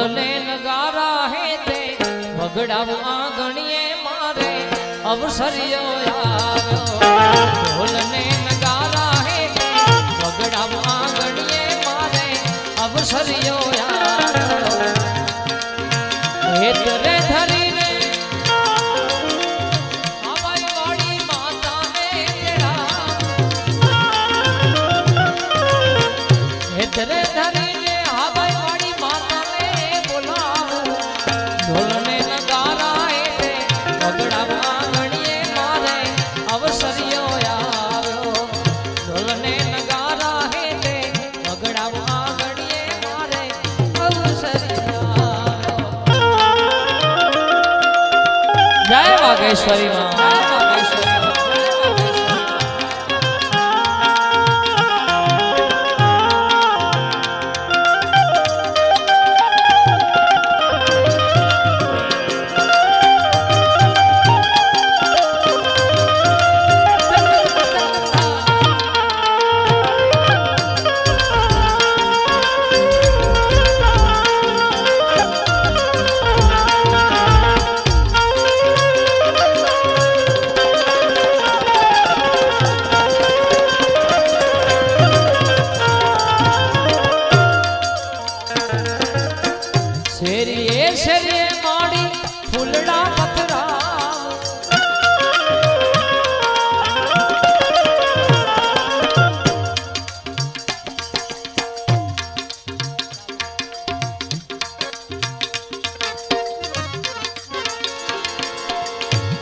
ઢોલને નગારા હે તે વગડામાં ગણીએ મારે, અવસરિયો યાર. ઢોલને નગારા હે તે વગડામાં ગણીએ મારે, અવસરિયો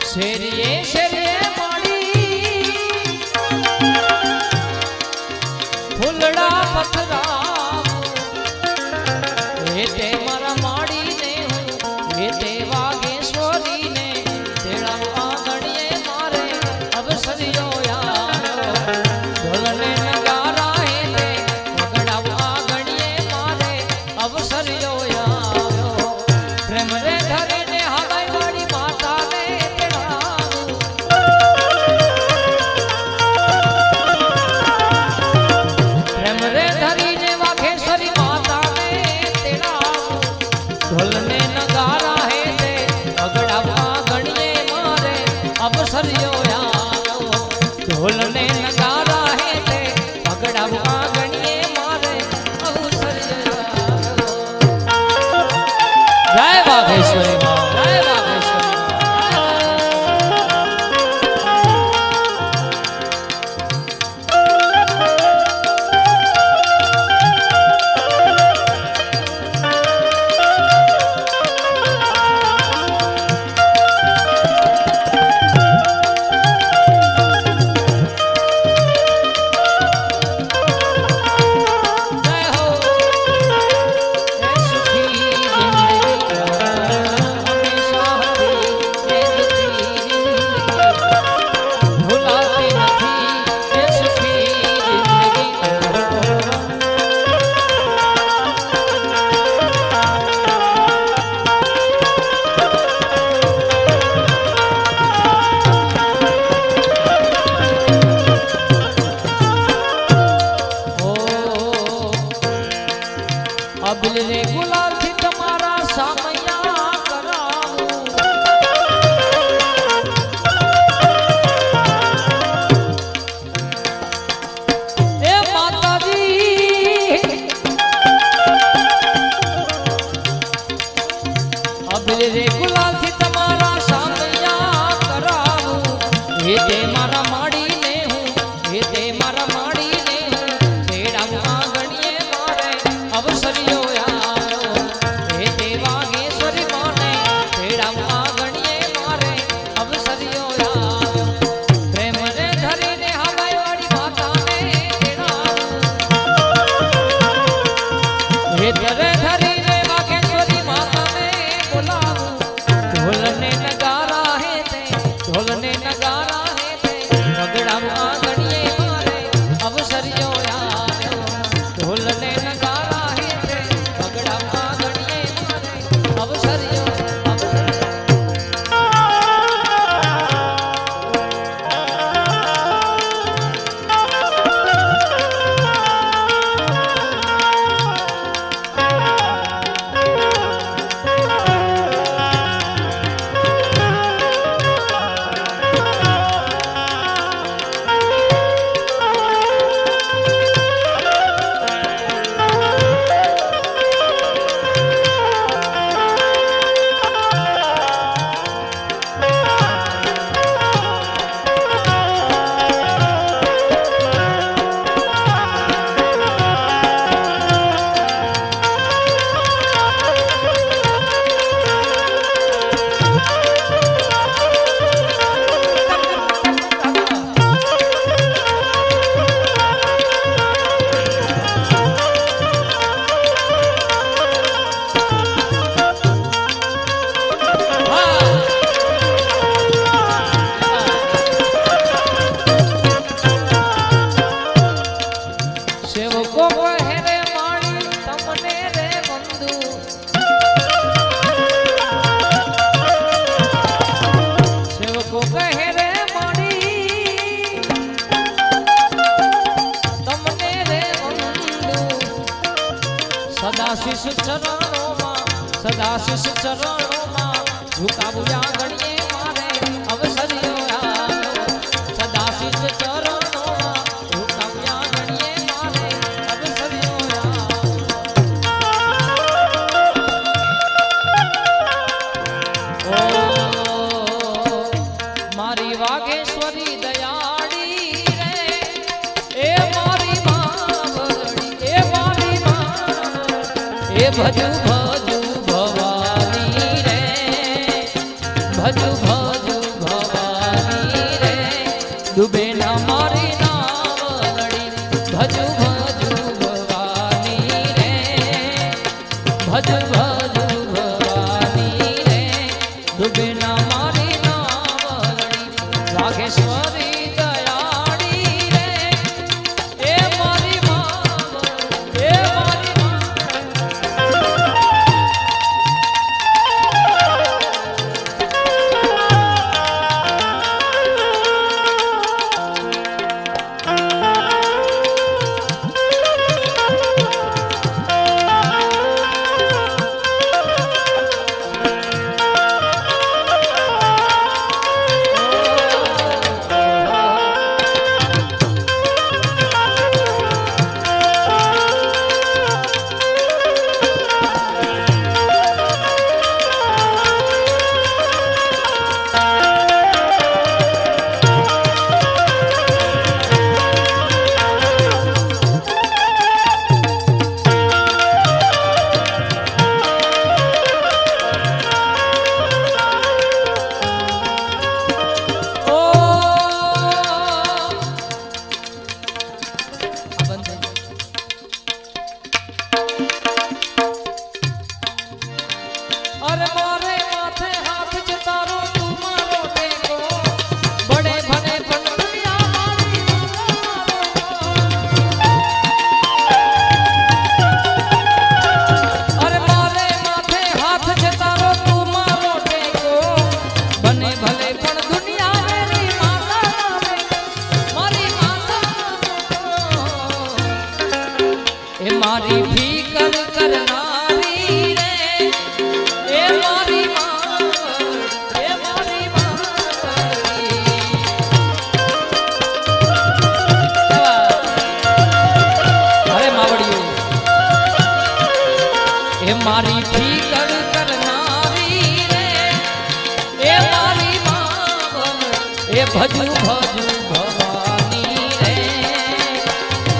Seria, seria.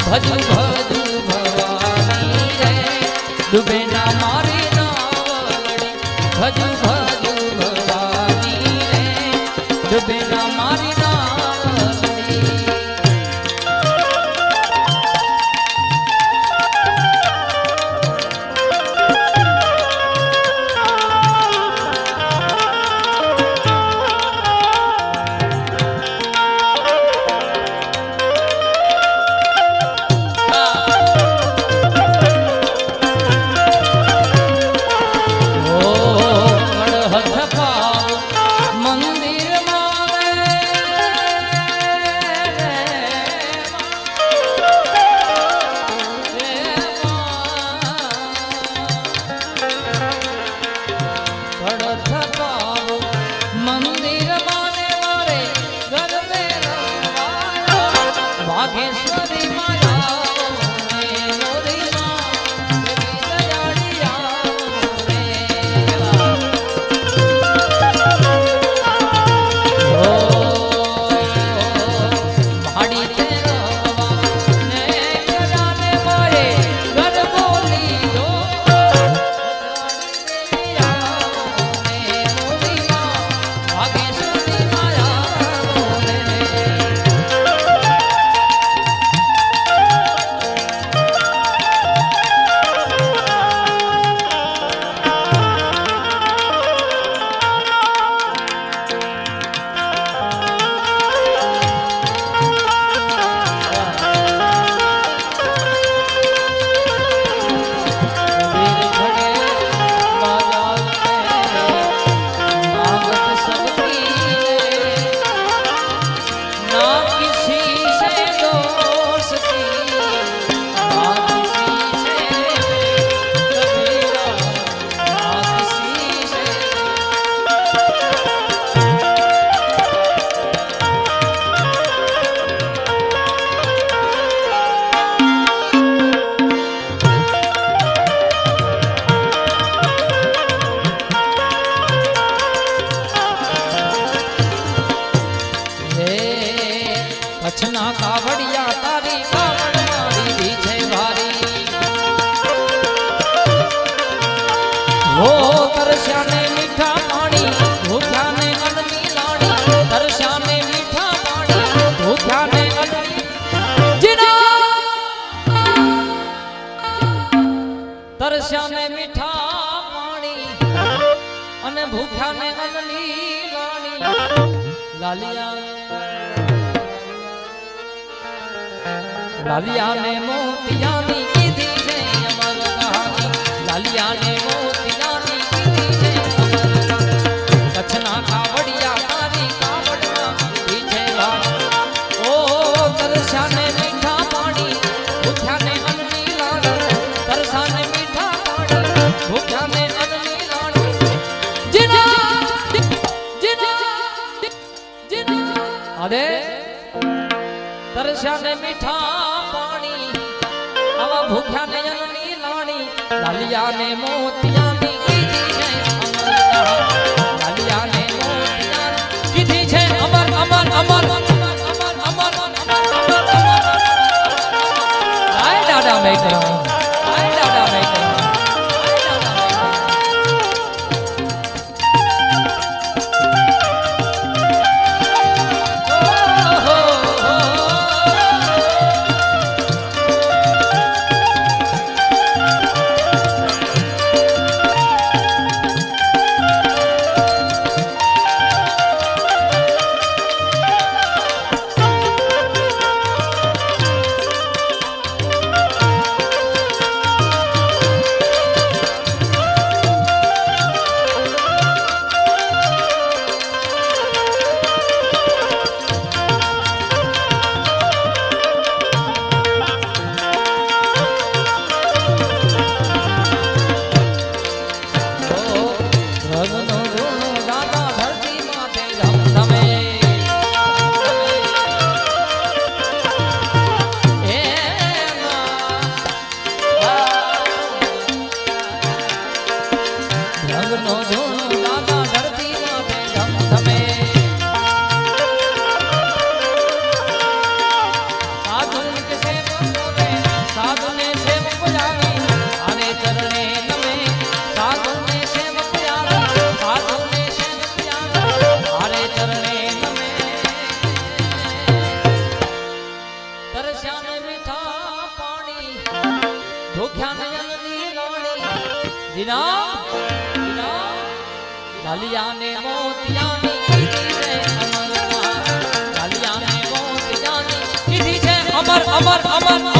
ભજુ ભજ ભવાની રે ડૂબે મીઠાને અનલી લાણી લાલિયા. લાલિયાને મોતિયાની મોતિયા ને મોતિયા ની અમર અમર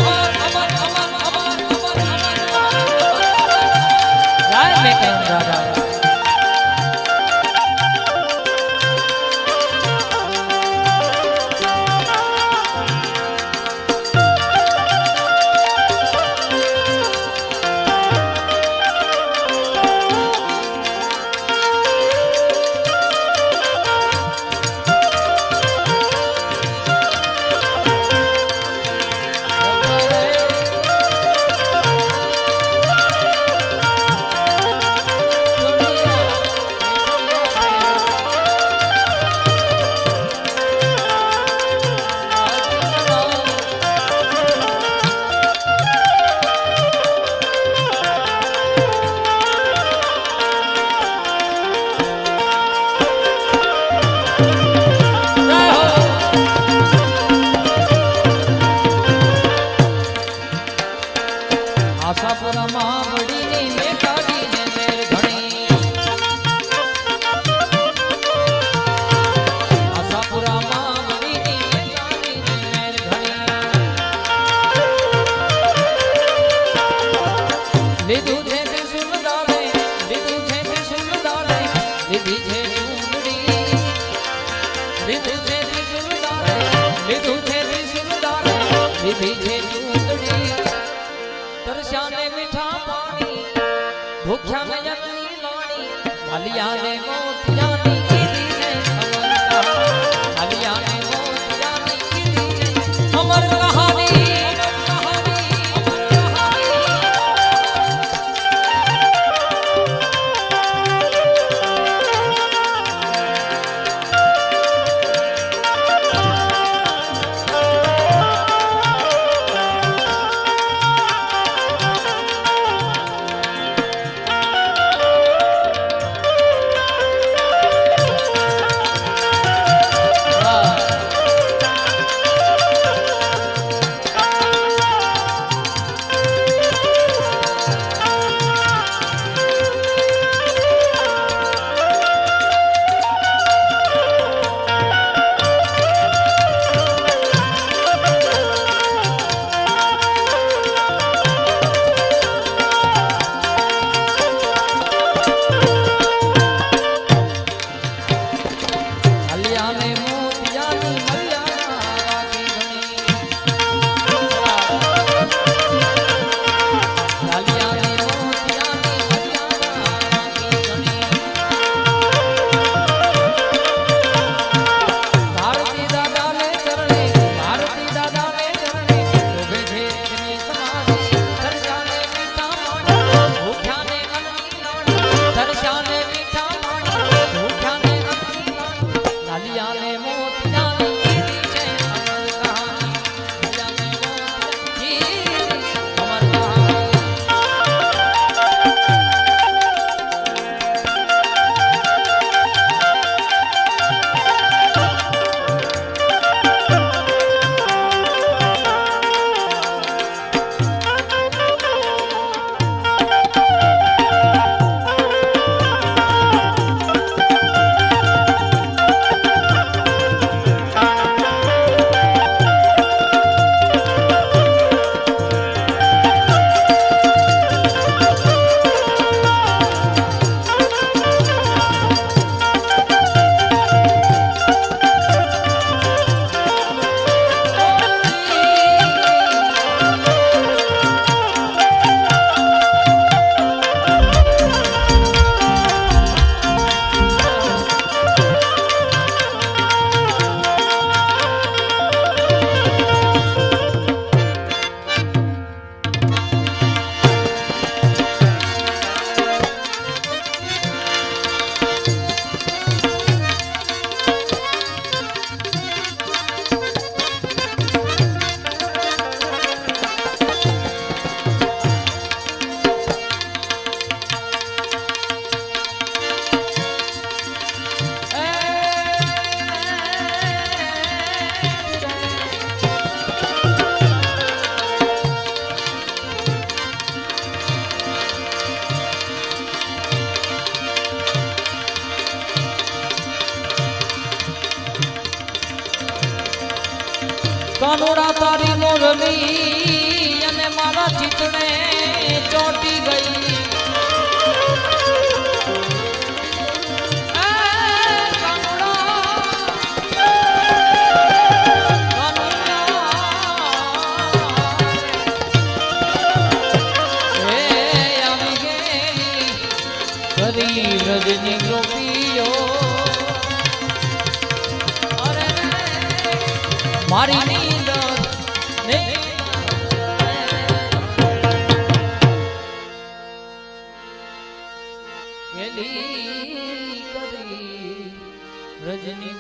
રજની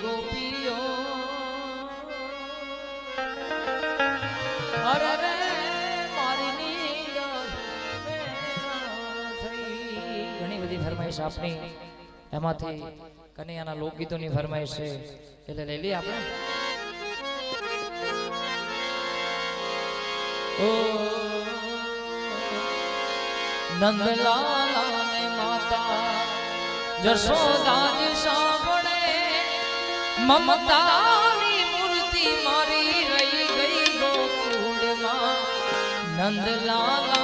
ઘણી બધી ફરમાઈશ આપની એમાંથી કનૈયાના લોકગીતોની ફરમાઈશ છે. એટલે લઈ લઈએ આપણે. નંદલાલ ને માતા જશોદાજી સાંભળે. મમતાની મૂર્તિ મારી રહી ગઈ ગોકુળમાં. નંદલાલ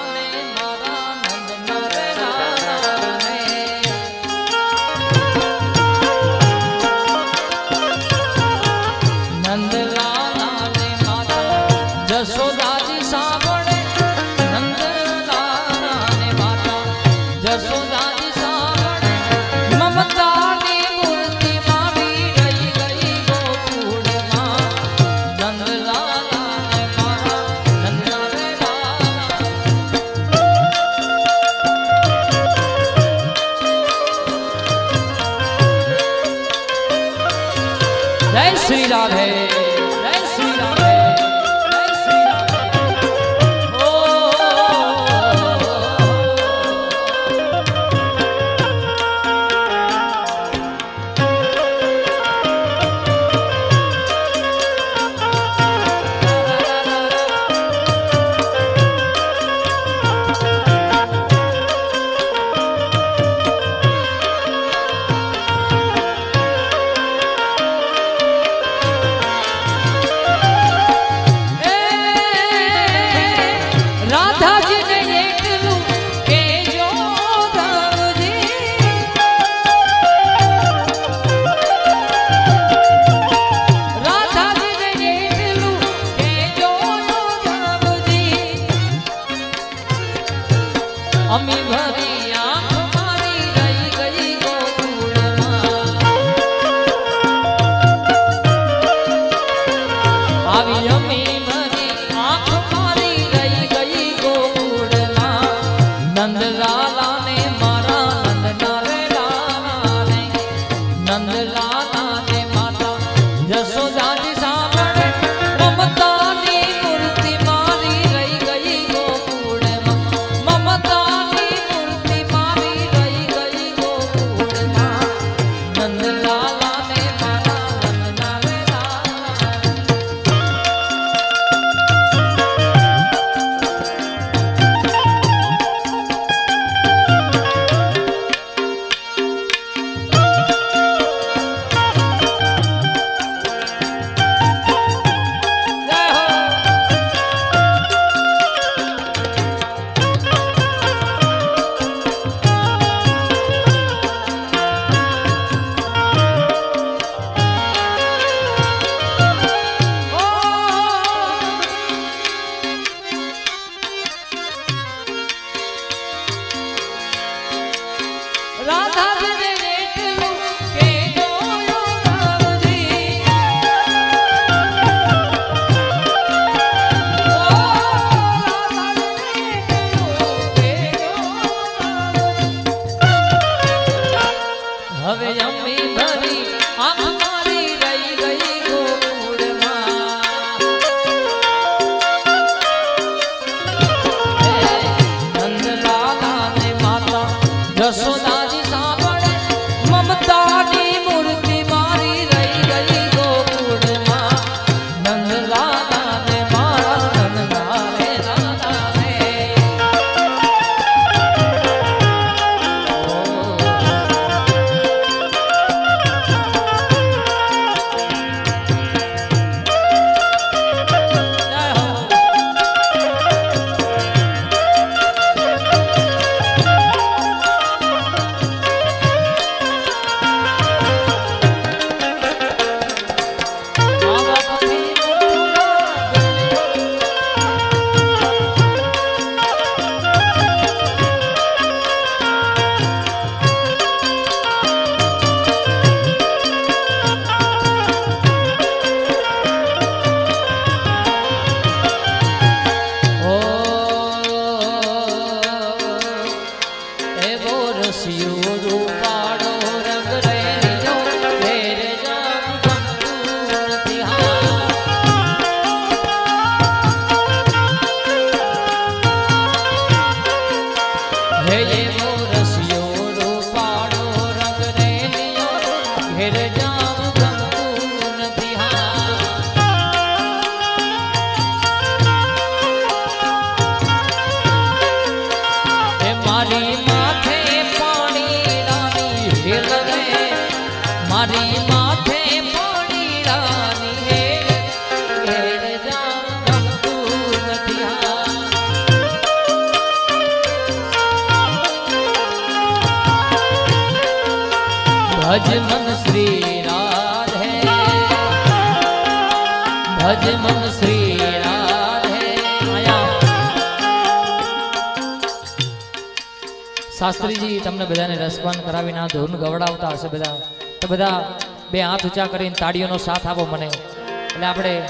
શાસ્ત્રીજી તમને બધાને રસપન કરાવીને આ ધૂન ગવડાવતા હશે બધા. તો બધા બે હાથ ઊંચા કરીને તાળીઓનો સાથ આપો મને. એટલે આપણે,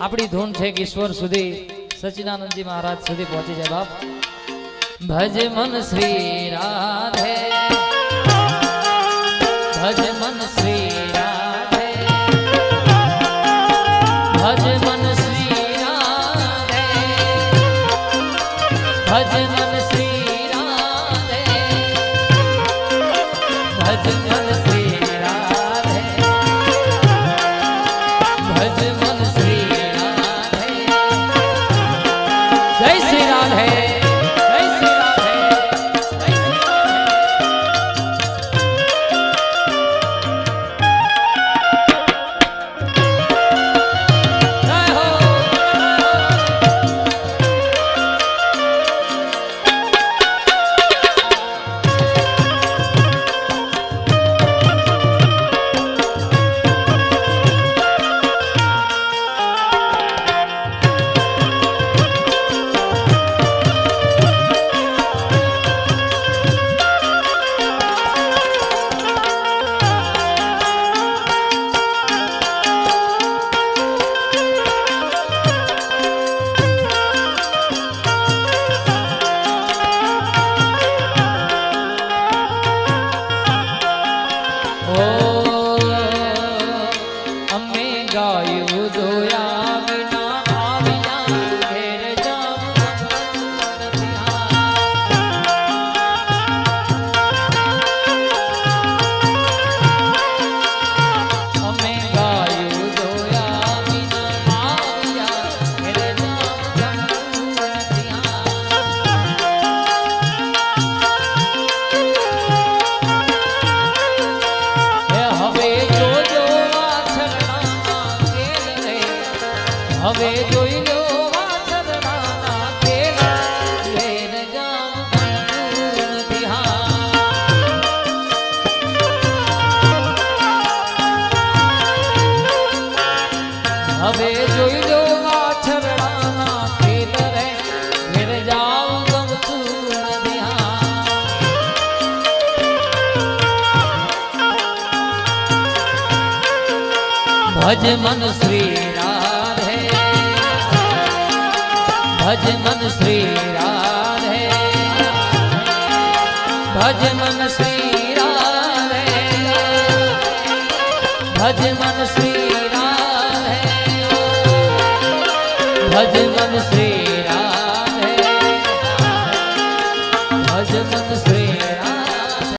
આપણી ધૂન છે કે ઈશ્વર સુધી, સચિદાનંદજી મહારાજ સુધી પહોંચી જાય બાપ. ભજ મન શ્રી રાધે. હવે જોઈ લો હવે જોઈ લો વાછરડાના ખેલ રે ભજ મન શ્રી ભજ મન શ્રી રાધે ભજ મન શ્રી રાધે ભજ મન શ્રી રાધે ભજ મન શ્રી